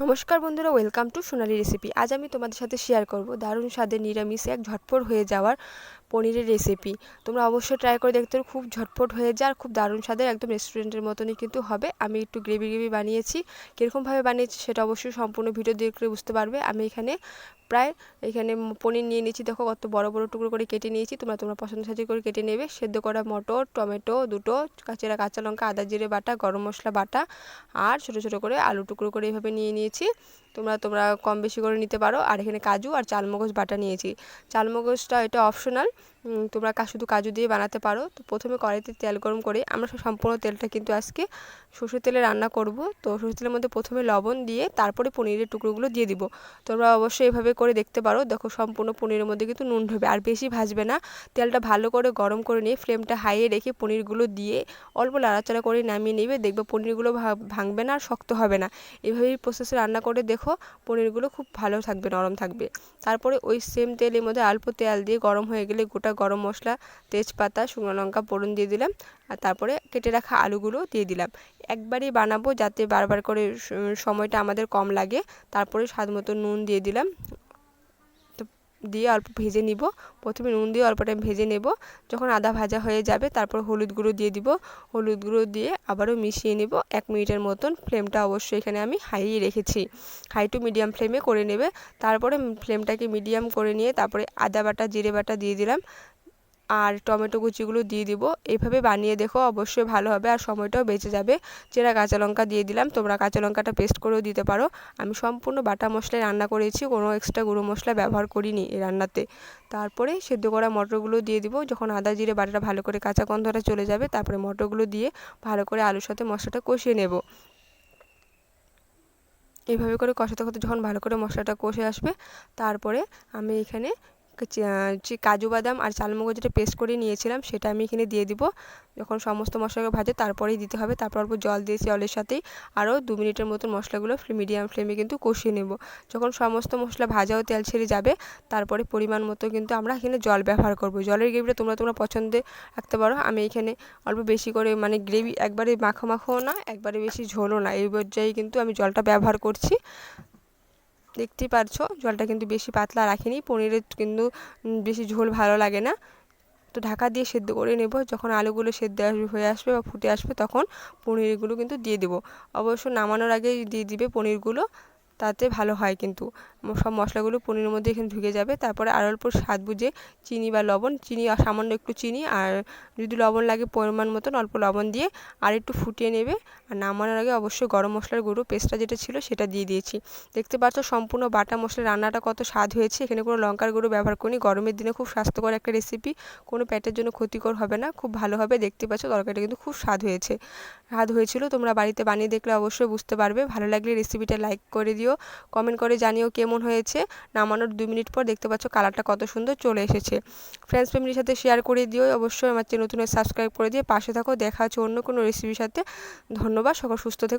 নমস্কার বন্ধুরা welcome to Sonali recipe আজ আমি তোমাদের সাথে শেয়ার করব। দারুণ স্বাদে নিরামিষ এক ঝটপট হয়ে যাওয়ার পনিরের রেসিপি তোমরা অবশ্যই ট্রাই করে দেখতে পারো, খুব ঝটপট হয়ে যায় আর খুব দারুণ স্বাদের একদম রেস্টুরেন্টের মতনই কিন্তু হবে। আমি একটু গ্রেভি গ্রেভি বানিয়েছি। কীরকমভাবে বানিয়েছি সেটা অবশ্যই সম্পূর্ণ ভিডিও দেখলে বুঝতে পারবে। আমি এখানে প্রায় এখানে পনির নিয়ে নিয়েছি, দেখো কত বড় বড় টুকরো করে কেটে নিয়েছি। তোমরা তোমরা পছন্দ সাজি করে কেটে নেবে। সেদ্ধ করা মটর, টমেটো দুটো, কাঁচেরা কাঁচা লঙ্কা, আদা জিরে বাটা, গরম মশলা বাটা, আর ছোটো ছোটো করে আলু টুকরো করে এভাবে নিয়ে নিয়েছি। তোমরা তোমরা কম বেশি করে নিতে পারো। আর এখানে কাজু আর চালমগজ বাটা নিয়েছি। চালমগজটা এটা অপশনাল তোমরা শুধু কাজু দিয়ে বানাতে পারো। তো প্রথমে কড়াইতে তেল গরম করে আমরা সম্পূর্ণ তেলটা কিন্তু আজকে সর্ষের তেলে রান্না করব। তো সর্ষের তেলের মধ্যে প্রথমে লবণ দিয়ে তারপরে পনিরের টুকরোগুলো দিয়ে দিব। তোমরা অবশ্যই এভাবে করে দেখতে পারো। দেখো সম্পূর্ণ পনিরের মধ্যে কিন্তু নুন ঢুকবে আর বেশি ভাজবে না। তেলটা ভালো করে গরম করে নিয়ে ফ্লেমটা হাইয়ে রেখে পনিরগুলো দিয়ে অল্প লাড়াচাড়া করে নামিয়ে নেবে। দেখবে পনিরগুলো ভাঙবে না আর শক্ত হবে না। এভাবেই প্রসেসে রান্না করে দেখো পনিরগুলো খুব ভালো থাকবে, নরম থাকবে। তারপরে ওই সেম তেলের মধ্যে অল্প তেল দিয়ে গরম হয়ে গেলে গোটা গরম মশলা, তেজপাতা, শুকনো লঙ্কা, ফোড়ন দিয়ে দিলাম। আর তারপরে কেটে রাখা আলুগুলো দিয়ে দিলাম। একবারই বানাবো যাতে বারবার করে সময়টা আমাদের কম লাগে। তারপরে স্বাদ মতো নুন দিয়ে দিলাম। দিয়ে অল্প ভেজে নিব। প্রথমে নুন দিয়ে অল্প টাইম ভেজে নেব। যখন আদা ভাজা হয়ে যাবে, তারপর হলুদ গুঁড়ো দিয়ে দিব। হলুদ গুঁড়ো দিয়ে আবারও মিশিয়ে নেব। এক মিনিটের মতন ফ্লেমটা অবশ্যই এখানে আমি হাইয়ে রেখেছি। হাই টু মিডিয়াম ফ্লেমে করে নেবে। তারপরে ফ্লেমটাকে মিডিয়াম করে নিয়ে তারপরে আদা বাটা, জিরে বাটা দিয়ে দিলাম। আর টমেটো কুচিগুলো দিয়ে দিব। এইভাবে বানিয়ে দেখো অবশ্যই ভালো হবে আর সময়টাও বেঁচে যাবে। চেরা কাঁচা লঙ্কা দিয়ে দিলাম, তোমরা কাঁচা লঙ্কাটা পেস্ট করেও দিতে পারো। আমি সম্পূর্ণ বাটা মশলায় রান্না করেছি, কোনো এক্সট্রা গুঁড়ো মশলা ব্যবহার করিনি এই রান্নাতে। তারপরে সেদ্ধ করা মটরগুলো দিয়ে দিব, যখন আদা, জিরে, বাটাটা ভালো করে কাঁচা গন্ধটা চলে যাবে, তারপরে মটরগুলো দিয়ে ভালো করে আলুর সাথে মশলাটা কষিয়ে নেব। এইভাবে করে কষাতে কষাতে যখন ভালো করে মশলাটা কষে আসবে, তারপরে আমি এখানে যে কাজু বাদাম আর চালমগজ যেটা পেস্ট করে নিয়েছিলাম, সেটা আমি এখানে দিয়ে দিব। যখন সমস্ত মশলাকে ভাজে, তারপরেই দিতে হবে। তারপর অল্প জল দিয়েছি জলের সাথেই। আরও দু মিনিটের মতো মশলাগুলো মিডিয়াম ফ্লেমে কিন্তু কষিয়ে নেব। যখন সমস্ত মশলা ভাজা ও তেল ছেড়ে যাবে, তারপরে পরিমাণ মতো কিন্তু আমরা এখানে জল ব্যবহার করব। জলের গ্রেভিটা তোমরা তোমরা পছন্দে রাখতে পারো। আমি এখানে অল্প বেশি করে মানে গ্রেভি একবারে মাখো মাখো না, একবারে বেশি ঝোলও না। এই পর্যায়ে কিন্তু আমি জলটা ব্যবহার করছি। দেখতেই পারছ, জলটা কিন্তু বেশি পাতলা রাখিনি পনিরের কিন্তু বেশি ঝোল ভালো লাগে না। তো ঢাকা দিয়ে সেদ্ধ করে নেব, যখন আলুগুলো সেদ্ধ হয়ে আসবে বা ফুটে আসবে তখন পনিরগুলো কিন্তু দিয়ে দেবো। অবশ্য নামানোর আগে দিয়ে দিবে পনিরগুলো, তাতে ভালো হয় কিন্তু। সব মশলাগুলো পনিরের মধ্যে এখানে ঢুকে যাবে। তারপরে আর অল্প স্বাদ বুঝে চিনি বা লবণ, চিনি আর সামান্য একটু চিনি আর যদি লবণ লাগে পরিমাণ মতন অল্প লবণ দিয়ে আর একটু ফুটিয়ে নেবে। আর নামানোর আগে অবশ্যই গরম মশলার গুঁড়ো পেস্টটা যেটা ছিল সেটা দিয়ে দিয়েছি। দেখতে পাচ্ছ সম্পূর্ণ বাটা মশলার রান্নাটা কত স্বাদ হয়েছে। এখানে কোনো লঙ্কার গুঁড়ো ব্যবহার করিনি। গরমের দিনে খুব স্বাস্থ্যকর একটা রেসিপি কোনো পেটের জন্য ক্ষতিকর হবে না। খুব ভালো হবে। দেখতে পাচ্ছ তরকারিটা কিন্তু খুব স্বাদ হয়েছে। স্বাদ হয়েছিল। তোমরা বাড়িতে বানিয়ে দেখলে অবশ্যই বুঝতে পারবে। ভালো লাগলে রেসিপিটা লাইক করে দিও। কমেন্ট করে জানিও কেমন হয়েছে? নামানোর দু মিনিট পর দেখতে পাচ্ছ কালারটা কত সুন্দর চলে এসেছে। ফ্রেন্ডস ফ্যামিলির সাথে শেয়ার করে দিও। অবশ্যই আমার চ্যানেল নতুন সাবস্ক্রাইব করে দিয়ে পাশে থাকো। দেখা হচ্ছে অন্য কোনো রেসিপির সাথে। ধন্যবাদ। সকল সুস্থ থেকো।